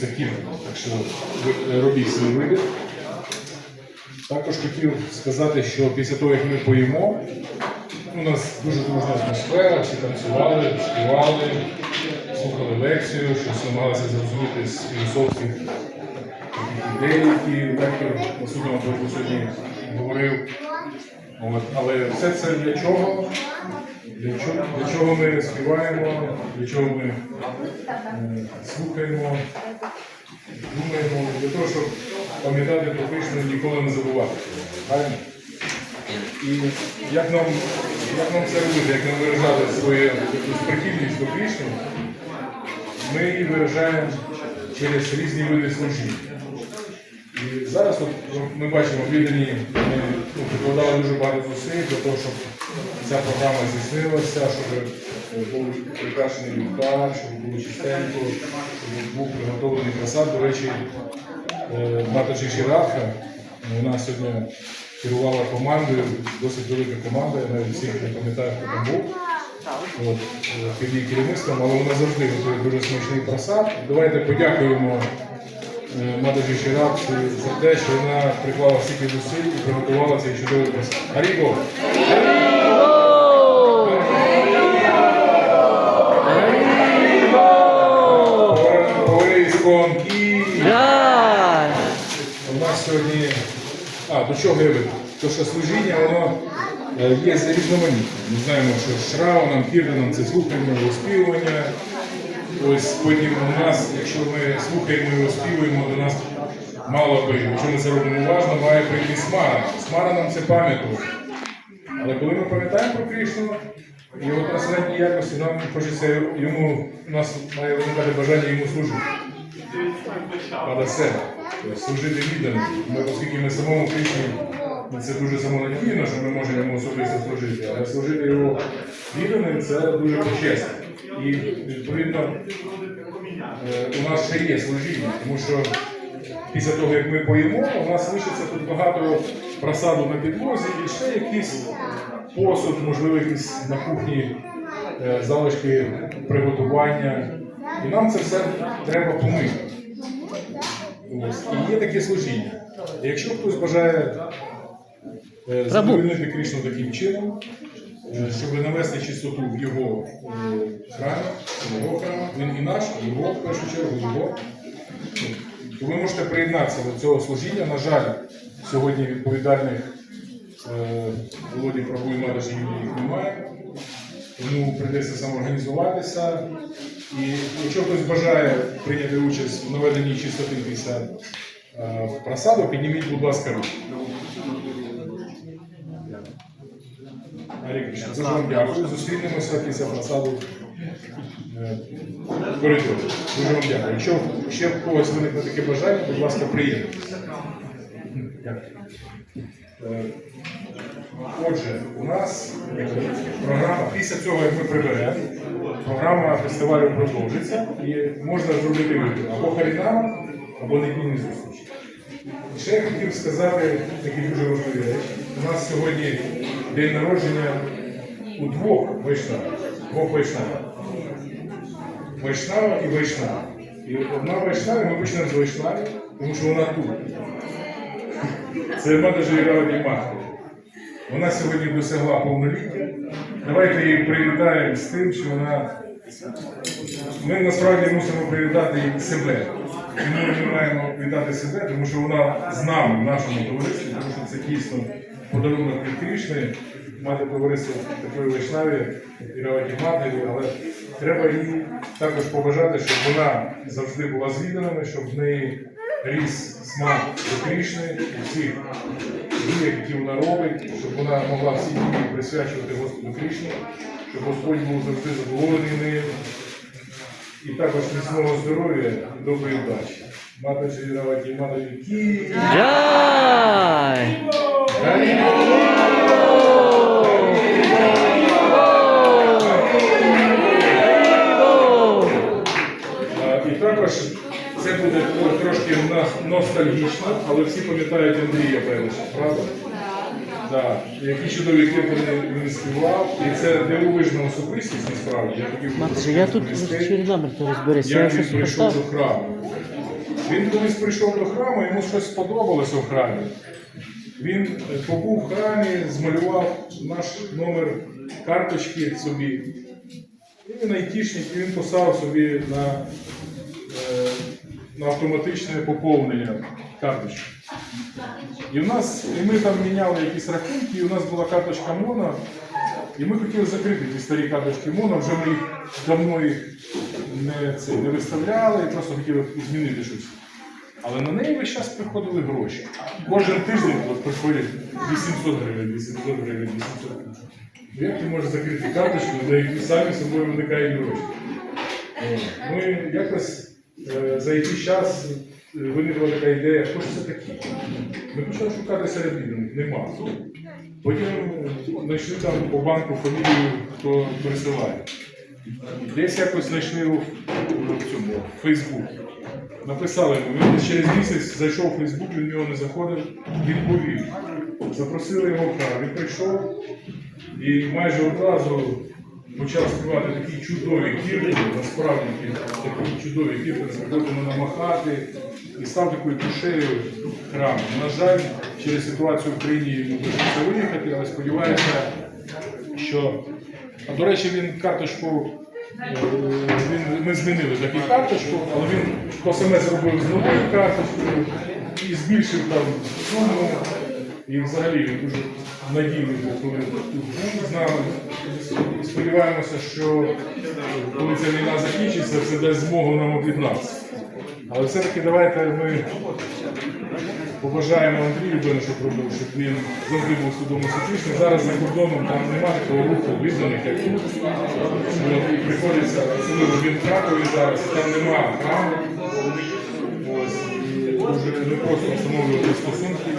закинуто. Так що робіть свій вибір. Також хотів сказати, що після того, як ми поїмо, у нас дуже дружна атмосфера, всі танцювали, співали, слухали лекцію, щось намагалися зрозуміти з філософських ідей, які лектор на судному сьогодні говорив. От, але все це для чого? Для чого, для чого ми співаємо, для чого ми е, слухаємо, думаємо, для того, щоб пам'ятати про Кришну і ніколи не забувати. Правильно? І як нам, як нам це робити, як нам виражати свою прихильність до Кришни, ми її виражаємо через різні види служіння. І зараз от, ну, ми бачимо, віддані ну, прикладали дуже багато зусиль для того, щоб ця програма здійснилася, щоб е, був прикрашений вівтар, щоб було чистенько, щоб був приготовлений просад. До речі, е, Мата Шишірадха, вона сьогодні керувала командою, досить велика команда, я навіть всіх не пам'ятаю, хто там був. От, е, під її керівництвом, але вона завжди готує дуже смачний просад. Давайте подякуємо е, Мадажі Ширак за те, що вона приклала стільки зусиль і приготувала цей чудовий просад. Жай! У нас сьогодні. А, до чого я веду? То, що служіння, воно е, є різноманітне. Ми знаємо, що шраунам, кірданам це слухання, оспівування. Ось потім у нас, якщо ми слухаємо і оспівуємо, до нас мало би, якщо ми це робимо уважно, має прийти смара. Смара нам це пам'ятає. Але коли ми пам'ятаємо про Кришну, його трансцендентні якості, нам хочеться йому, у нас має виникати бажання йому служити.Pada себе. Тобто служити віддано. Ми, оскільки ми самому Кришні, це дуже самонадійно, що ми можемо йому особисто служити, але служити його відданим це дуже почесно. І відповідно е, у нас ще є служіння, тому що після того, як ми поїмо, у нас лишиться тут багато просаду на підлозі і ще якийсь посуд, можливо, якісь на кухні е, залишки приготування. І нам це все треба помити. Ось. І є таке служіння. Якщо хтось бажає е, задовольнити Кришну таким чином, щоб навести чистоту в його е, храмі, його храм, він і наш, і його в першу чергу, його, то ви можете приєднатися до цього служіння. На жаль, сьогодні відповідальних е, Володі Прабу і їх немає. Тому прийдеться самоорганізуватися. І якщо хтось бажає прийняти участь в наведенні чистоти після е, просаду, підніміть, будь ласка, руку. Кришна, дуже вам дякую. Зустрінемося після просаду е, в коридорі. Дуже вам дякую. Якщо ще в когось виникне таке бажання, будь ласка. Дякую. Е, Отже, у нас е, програма, після цього, як ми приберемо, програма фестивалю продовжиться і можна зробити вибір або харінама, або недільні зустрічі. Ще я хотів сказати такі дуже важливі речі. У нас сьогодні день народження у двох вайшнавів. Двох вайшнавів. Вайшнава і Вайшнава. І одна Вайшнава, ми почнемо з Вайшнави, тому що вона тут. Це Мада Жирава Матка. Вона сьогодні досягла повноліття. Давайте її привітаємо з тим, що вона. Ми насправді мусимо привітати себе. Чому ми маємо вітати себе? Тому що вона з нами в нашому товаристві, тому що це дійсно подарунок від Крішни, мати товариство такої вишнаві, Іраваті Матері, але треба їй також побажати, щоб вона завжди була звіданими, щоб в неї ріс смак до Крішни, всіх діях, які вона робить, щоб вона могла всі дії присвячувати Господу Крішні, щоб Господь був завжди задоволений нею. І також міцного здоров'я і доброї. Мата Чиріраваті, мата Кі. Жай! І також це буде трошки ностальгічно, але всі пам'ятають Андрія Пелиша, правда? Да. Які чудові кирпини він співав, і це дивовижна особистість насправді. Я хотів Матже, я тут через номер то розберешся. Я як він щось прийшов до поставив. храму. Він колись прийшов до храму, йому щось сподобалося в храмі. Він е, побув в храмі, змалював наш номер карточки собі. І він айтішник, і він поставив собі на, е, на автоматичне поповнення карточки. І в нас, і ми там міняли якісь рахунки, і у нас була карточка Мона, і ми хотіли закрити ті старі карточки Мона, вже ми їх давно їх не, це, не виставляли, і просто хотіли змінити щось. Але на неї весь час приходили гроші. Кожен тиждень от, приходять 800 гривень, 800 гривень, 800 гривень. Як ти можеш закрити карточку, де самі собою виникають гроші? Ми якось е, за якийсь час виникла така ідея, хто ж це такі? Ми почали шукати серед них, нема. Потім знайшли там по банку фамілію, хто присилає. Десь якось знайшли у, в цьому в Фейсбуці. Написали йому, він через місяць зайшов у Фейсбук, він в нього не заходив, відповів. Запросили його в храм. Він прийшов і майже одразу почав співати такі чудові кірки, насправді такі чудові кірки, приходимо намахати і став такою душею храму. На жаль, через ситуацію в країні йому довелося виїхати, але сподіваюся, що. А до речі, він карточку. е, Він, ми змінили таку карточку, але він то саме зробив з новою карточкою і збільшив там суму. І взагалі він дуже надійний був, коли тут з нами. Сподіваємося, що коли ця війна закінчиться, це дасть змогу нам об'єднатися. Але все-таки давайте ми побажаємо Андрію Бену, щоб робив, щоб він завжди був свідомо успішним. Зараз за кордоном там немає такого руху відданих, як. Приходиться, особливо він в Кракові зараз, там немає храму. Дуже непросто встановлювати стосунки.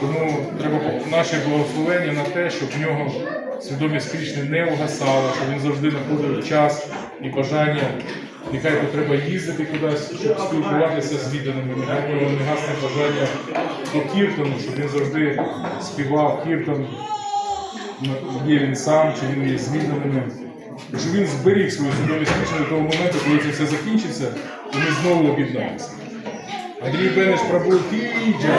Тому треба наше благословення на те, щоб в нього свідомість Крішни не угасала, щоб він завжди знаходив час і бажання. Нехай то треба їздити кудись, щоб спілкуватися з відданими, нехай в нього не гасне бажання до кіртону, щоб він завжди співав кіртон, є він сам, чи він є з відданими. Щоб він зберіг свою свідомість Крішни до того моменту, коли це все закінчиться, і ми знову об'єднаємося. Андрій Бенеш пробув Кіджа.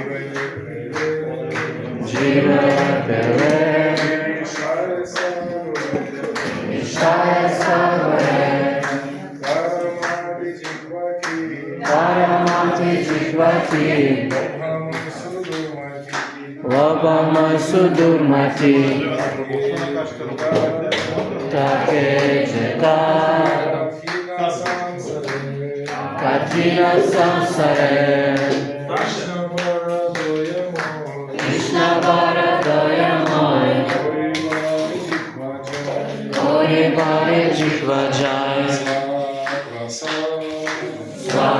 Kardina Samsara Kardina Hare Hare Jishva Jai Swarasa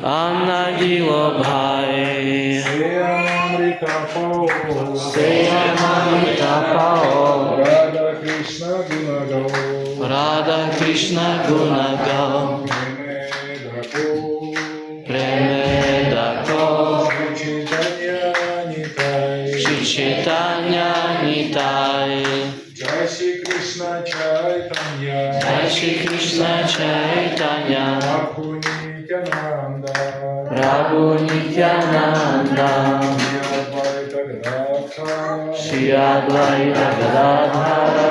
Anagilo Bhai Seyamrita Pao Pao Radha Krishna Gunagau Radha Krishna Gunagau Chaitanya Prabhu Nityananda Prabhu Nityananda Shri Advaita Gadadhara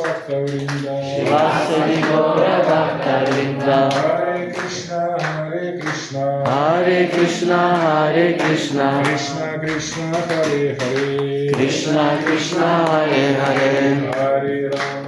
Bhaktavrinda Vasadi Gaura Bhaktavinda Hare Krishna Hare Krishna Hare Krishna Hare Krishna Krishna Krishna Hare Hare Krishna Krishna Hare Hare Hare Rama